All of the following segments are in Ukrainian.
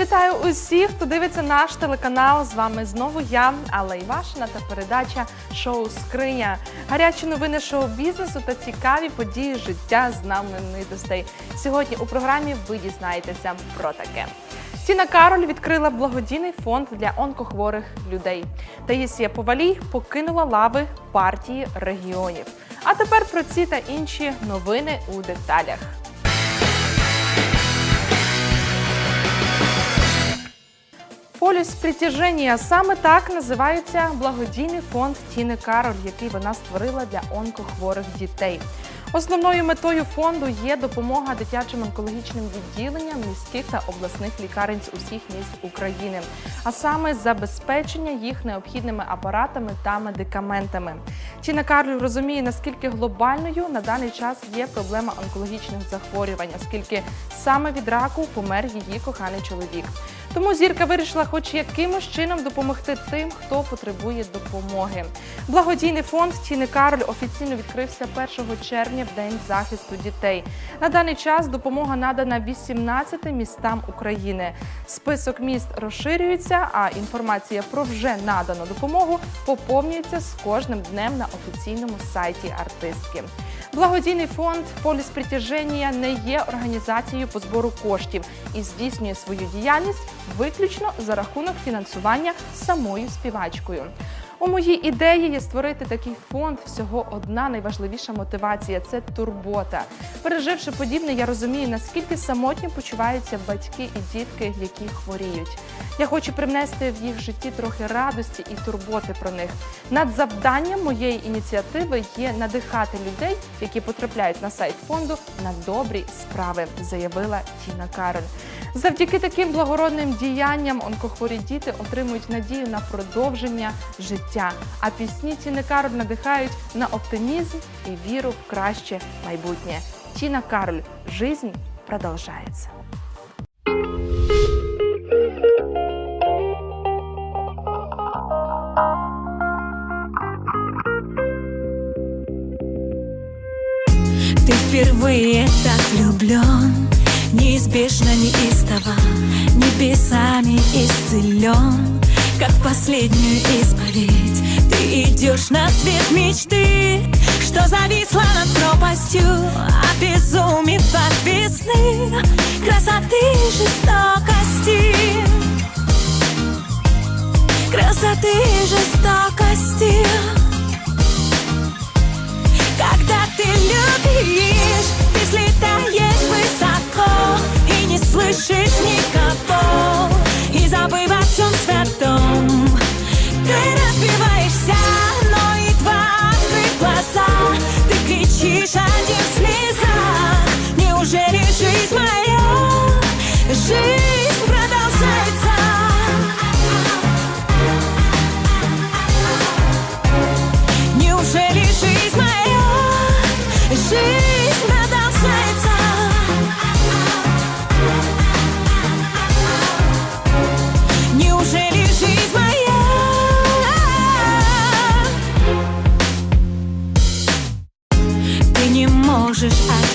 вітаю усіх, хто дивиться наш телеканал. З вами знову я, Алла Івашина та передача шоу Скриня. Гарячі новини шоу-бізнесу та цікаві події життя знаменитостей. Сьогодні у програмі ви дізнаєтеся про таке. Тіна Кароль відкрила благодійний фонд для онкохворих людей. Таїсія Повалій покинула лави партії регіонів. А тепер про ці та інші новини у деталях. Полюс притяження саме так називається благодійний фонд Тіни Кароль, який вона створила для онкохворих дітей. Основною метою фонду є допомога дитячим онкологічним відділенням міських та обласних лікарень з усіх міст України, а саме забезпечення їх необхідними апаратами та медикаментами. Тіна Карлю розуміє, наскільки глобальною на даний час є проблема онкологічних захворювань, оскільки саме від раку помер її коханий чоловік. Тому зірка вирішила, хоч якимось чином допомогти тим, хто потребує допомоги. Благодійний фонд Тіни Кароль офіційно відкрився 1 червня в день захисту дітей. На даний час допомога надана 18 містам України. Список міст розширюється, а інформація про вже надану допомогу поповнюється з кожним днем на офіційному сайті артистки. Благодійний фонд Поліс притяження не є організацією по збору коштів і здійснює свою діяльність виключно за рахунок фінансування самою співачкою. У моїй ідеї є створити такий фонд. Всього одна найважливіша мотивація це турбота. Переживши подібне, я розумію, наскільки самотньо почуваються батьки і дітки, які хворіють. Я хочу привнести в їх житті трохи радості і турботи про них. Над завданням моєї ініціативи є надихати людей, які потрапляють на сайт фонду на добрі справи, заявила Тіна Кароль. Завдяки таким благородним діянням онкохворі діти отримують надію на продовження життя. А пісні Тіни Кароль надихають на оптимізм і віру в краще майбутнє. Тіна Кароль, жизнь продовжається. Впервые так влюблен Неизбежно неистово Небесами исцелен Как последнюю исповедь Ты идешь на свет мечты Что зависла над пропастью Обезумев от весны. Красоты и жестокости. Красоты и жестокости. Когда ты любишь, ты взлетаешь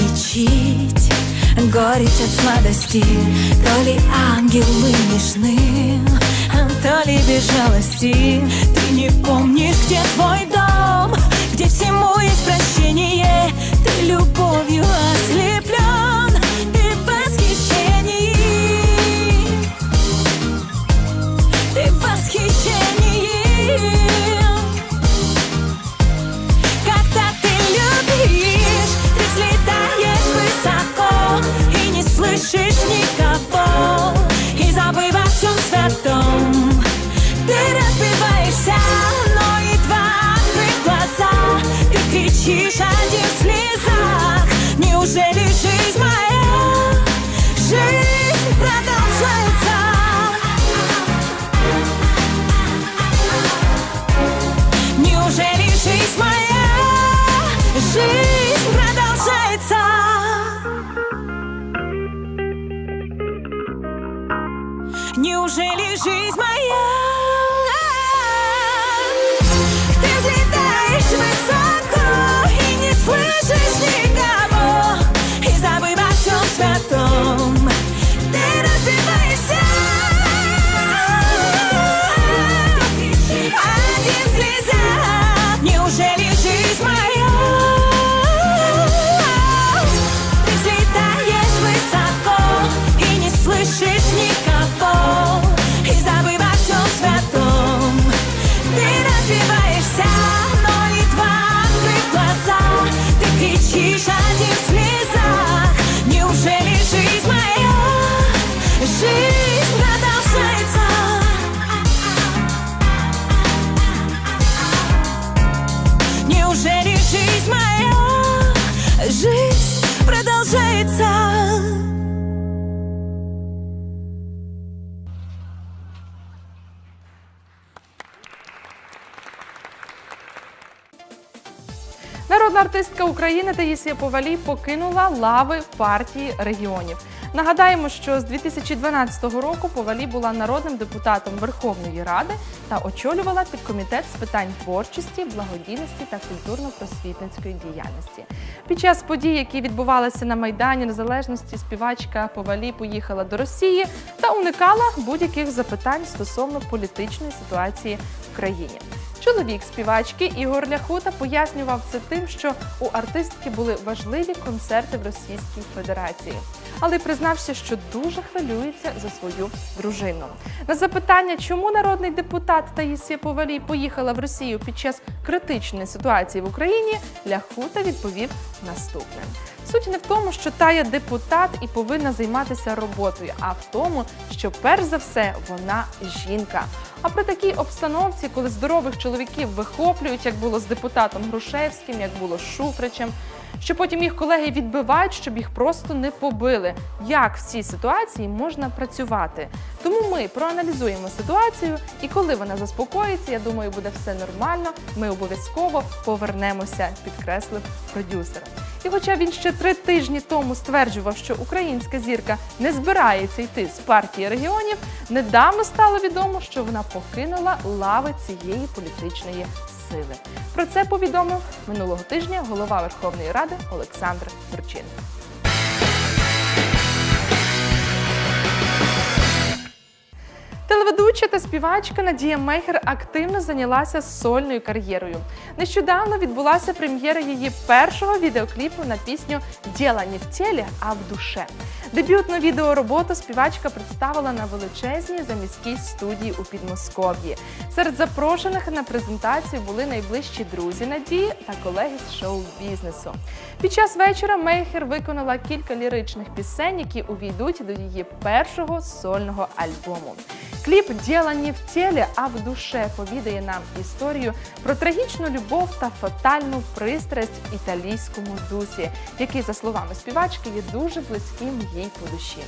отличить горечь от сладости. То ли ангелы нежны, то ли без жалости. Ты не помнишь, где твой дом, где всему есть прощение. Ты любовью ослеплен, Артистка України Таїсія Повалій покинула лави партії регіонів. Нагадаємо, що з 2012 року Повалій була народним депутатом Верховної Ради та очолювала підкомітет з питань творчості, благодійності та культурно-просвітницької діяльності. Під час подій, які відбувалися на Майдані Незалежності, співачка Повалій поїхала до Росії та уникала будь-яких запитань стосовно політичної ситуації в країні. Чоловік співачки Ігор Ляхота пояснював це тим, що у артистки були важливі концерти в Російській Федерації, але признався, що дуже хвилюється за свою дружину. На запитання, чому народний депутат Таїсія Повалій поїхала в Росію під час критичної ситуації в Україні, Ляхута відповів наступне. Суть не в тому, що тая депутат і повинна займатися роботою, а в тому, що перш за все вона жінка. А при такій обстановці, коли здорових чоловіків вихоплюють, як було з депутатом Грушевським, як було з Шуфричем, що потім їх колеги відбивають, щоб їх просто не побили. Як в цій ситуації можна працювати? Тому ми проаналізуємо ситуацію, і коли вона заспокоїться, я думаю, буде все нормально. Ми обов'язково повернемося, підкреслив продюсер. І хоча він ще три тижні тому стверджував, що українська зірка не збирається йти з партії регіонів, недавно стало відомо, що вона покинула лави цієї політичної сили. Про це повідомив минулого тижня голова Верховної Ради Олександр Турчин. Телеведуча та співачка Надія Мейхер активно зайнялася сольною кар'єрою. Нещодавно відбулася прем'єра її першого відеокліпу на пісню Діла не в тілі, а в душе. Дебютну відеороботу співачка представила на величезній заміській студії у Підмосков'ї. Серед запрошених на презентацію були найближчі друзі Надії та колеги з шоу-бізнесу. Під час вечора Мейхер виконала кілька ліричних пісень, які увійдуть до її першого сольного альбому. Кліп «Діло не в тілі, а в душе повідає нам історію про трагічну любов та фатальну пристрасть в італійському дусі, який, за словами співачки, є дуже близьким їй по душі.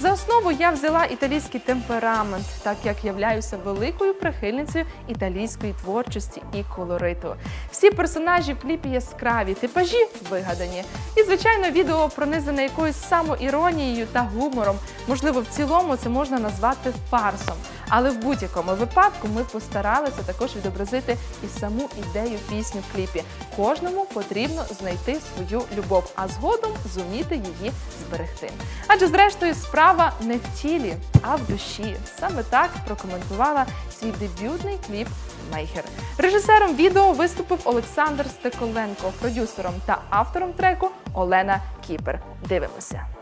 За основу я взяла італійський темперамент, так як являюся великою прихильницею італійської творчості і колориту. Всі персонажі в кліпі яскраві, типажі вигадані. І, звичайно, відео пронизане якоюсь самоіронією та гумором. Можливо, в цілому це можна назвати фарсом. Але в будь-якому випадку ми постаралися також відобразити і саму ідею пісні в кліпі. Кожному потрібно знайти свою любов, а згодом зуміти її зберегти. Адже, зрештою, справа не в тілі, а в душі. Саме так прокоментувала свій дебютний кліп Мейхер. Режисером відео виступив Олександр Стеколенко, продюсером та автором треку Олена Кіпер. Дивимося.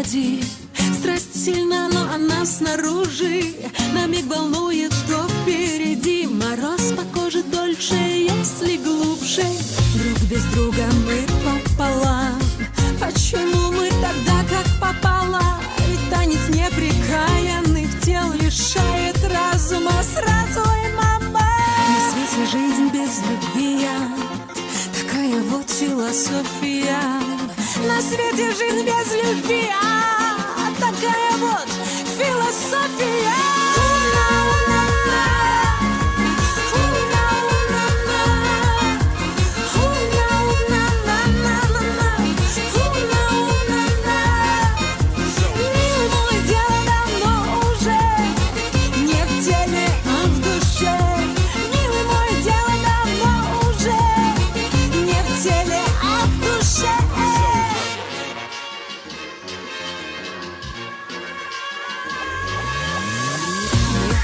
Ходи Страсть сильна, но она снаружи. На миг волнует, что впереди. Мороз по коже дольше, если глубже. Друг без друга мы пополам. Почему мы тогда как попало? Ведь танец неприкаянных тел Лишает разума. Сразу и мама. На свете жизнь без любви. Такая вот философия На свете жизнь без любви а, Такая вот философия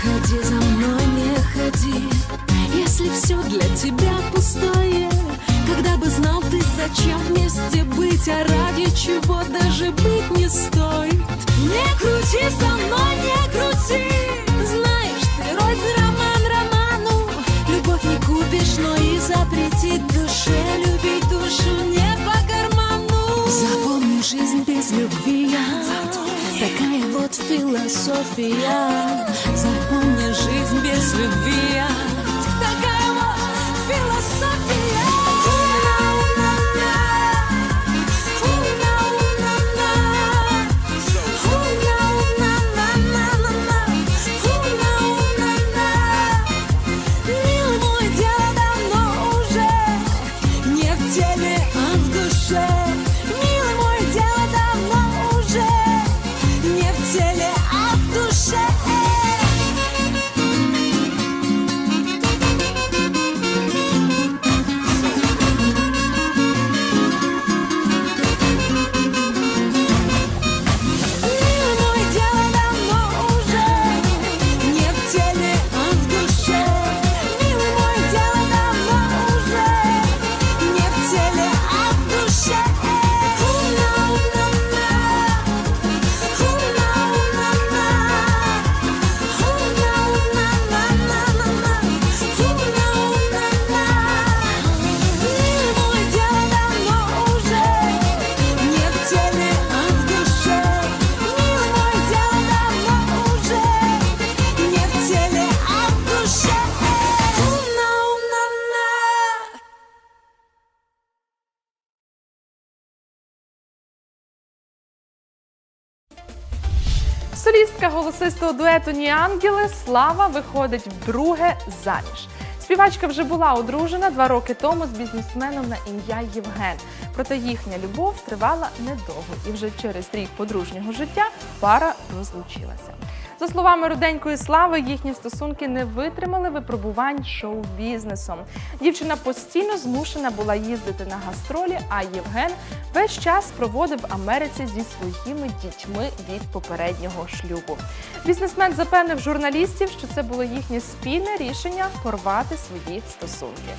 ходи за мной, не ходи. Если все для тебя пустое Когда бы знал ты, зачем вместе быть А ради чего даже быть не стоит. Не крути со мной, не крути. Знаешь, ты вроде роман роману. Любовь не купишь, но и запретить душе. Любить душу не по карману. Запомни жизнь без любви. Я Такая вот философия. Жизнь без Голосистого дуету Ні Ангели Слава виходить вдруге заміж. Співачка вже була одружена два роки тому з бізнесменом на ім'я Євген. Проте їхня любов тривала недовго, і вже через рік подружнього життя пара розлучилася. За словами руденької слави, їхні стосунки не витримали випробувань шоу-бізнесом. Дівчина постійно змушена була їздити на гастролі, а Євген весь час проводив в Америці зі своїми дітьми від попереднього шлюбу. Бізнесмен запевнив журналістів, що це було їхнє спільне рішення порвати свої стосунки.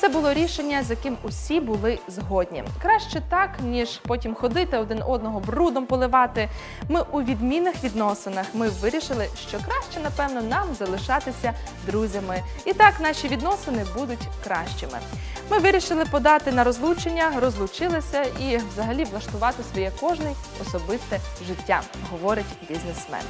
Це було рішення, з яким усі були згодні. Краще так, ніж потім ходити один одного брудом поливати. Ми у відмінних відносинах. Ми вирішили, що краще, напевно, нам залишатися друзями. І так наші відносини будуть кращими. Ми вирішили подати на розлучення, розлучилися і взагалі влаштувати своє кожне особисте життя, говорить бізнесмен.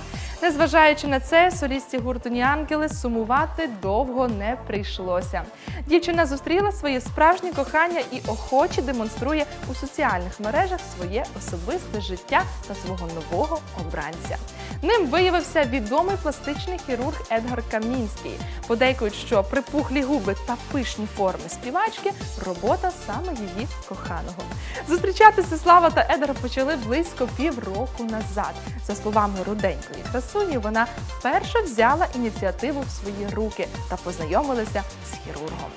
Незважаючи на це, солісті гурту «Ні Ангели сумувати довго не прийшлося. Дівчина зустріла своє справжнє кохання і охоче демонструє у соціальних мережах своє особисте життя та свого нового обранця. Ним виявився відомий пластичний хірург Едгар Камінський. Подейкують, що припухлі губи та пишні форми співачки робота саме її коханого. Зустрічатися Слава та Едгар почали близько півроку назад. За словами руденької красуні, вона вперше взяла ініціативу в свої руки та познайомилася з хірургом.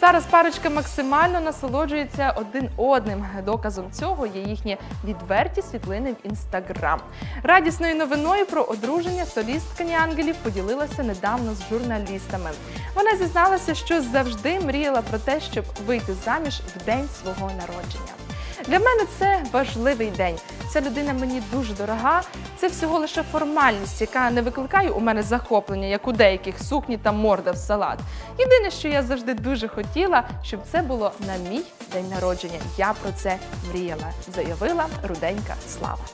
Зараз парочка максимально насолоджується один одним. Доказом цього є їхні відверті світлини в інстаграм. Радісною новиною про одруження солістка «Ні ангелів поділилася недавно з журналістами. Вона зізналася, що завжди мріяла про те, щоб вийти заміж в день свого народження. Для мене це важливий день. Ця людина мені дуже дорога. Це всього лише формальність, яка не викликає у мене захоплення, як у деяких сукні та морда в салат. Єдине, що я завжди дуже хотіла, щоб це було на мій день народження. Я про це мріяла, заявила руденька Слава.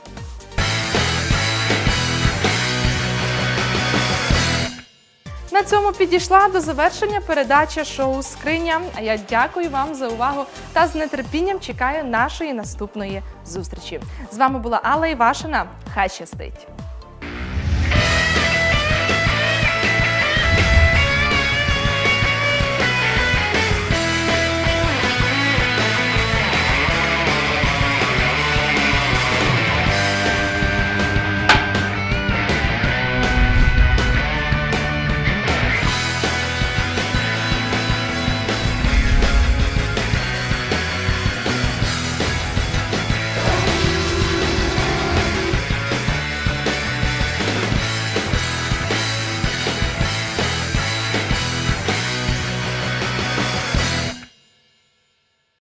На цьому підійшла до завершення передача шоу Скриня. А я дякую вам за увагу та з нетерпінням чекаю нашої наступної зустрічі. З вами була Алла Івашина. Хай щастить!